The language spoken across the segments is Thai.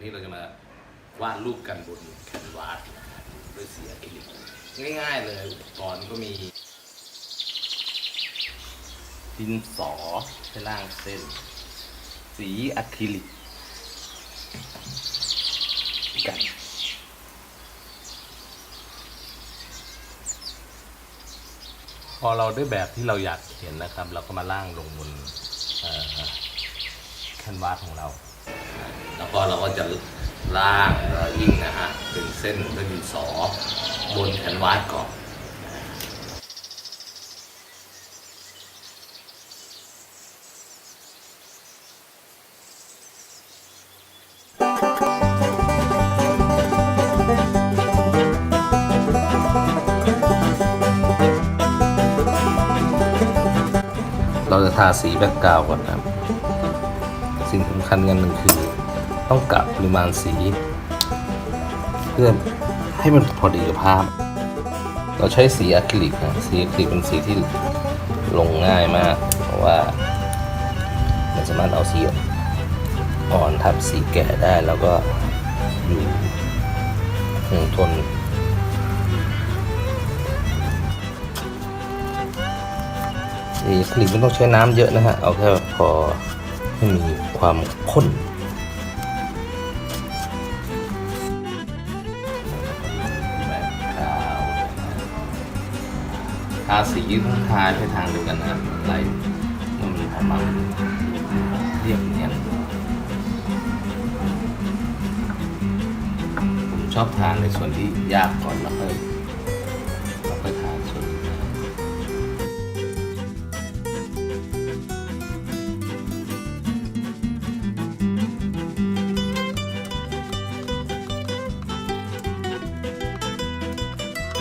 วันนี้เราจะมาวาดรูปกันบนแคนวาสด้วยสีอะคริลิกง่าย ๆ เลยอุปกรณ์ก็มีดินสอให้ล่างเส้น สีอะคริลิกกันพอเราได้แบบที่เราอยากเขียนนะครับ เราก็มาล่างลงบนแคนวาสของเรา เราก็จะลางรอยยิ่งนะฮะเป็นเส้นด้วยดินสอบนแคนวาสก่อนเราจะทาสีแบ็กกราวก่อนนะครับ สิ่งสำคัญกันหนึ่งคือ ต้องกะปริมาณสี เพื่อให้มันพอดีกับภาพ เราใช้สีอะคริลิกนะสีอะคริลิกเป็นสีที่ลงง่ายมาก เพราะว่า มันสามารถเอาสีอ่อนทับสีแก่ได้แล้วก็อยู่คงทนสีอะคริลิปไม่ต้องใช้น้ำเยอะนะฮะ เอาแค่พอให้มีความข้น ทาสีต้งทาไปทางเดียวกันนะไหลมันมีความมันเรียบเนียนผมชอบทานในส่วนที่ยากก่อนแล้วค่อยแล้วค่อยทานส่วน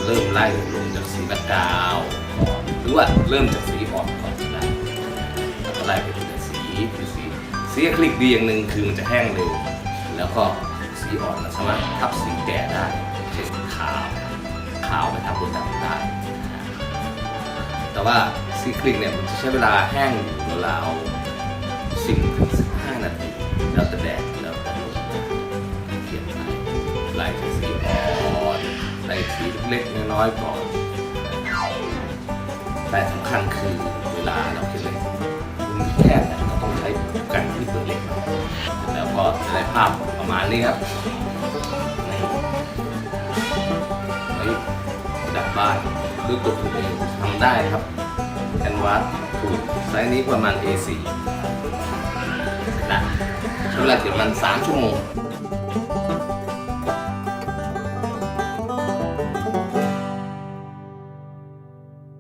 เริ่มไล่ลงจากสีแบ็คกาว รือว่าเริ่มจากสีอ่อนก่อนก็ได้แล้วก็ไล่ไปถึงสีคือสีสีอะคริลิกดีอย่างหนึ่งคือมันจะแห้งเร็ว แล้วก็สีอ่อนมันสามารถทับสีแก่ได้เช่นขาวขาวไปทับบนดำได้ แต่ว่าสีคริลิกเนี่ยมันจะใช้เวลาแห้งอยู่ราวสิบถึงสิบห้านาทีแล้วแต่แดดแล้วแต่ลมเขียนไปไล่สีอ่อนไล่สีเล็กๆน้อยๆก่อน แต่สำคัญคือเวลาเราเขียนเลยมุมแคบเนี่ยเราต้องใช้กันที่เปิดเล็กแล้วก็จะได้ภาพประมาณนี้ครับนี่ไว้ดับบ้านด้วยตัวผมเองทำได้ครับแคนวาสถูกไซส์นี้ประมาณ A4 เสร็จแล้วใช้เวลาเขียนมัน 3 ชั่วโมง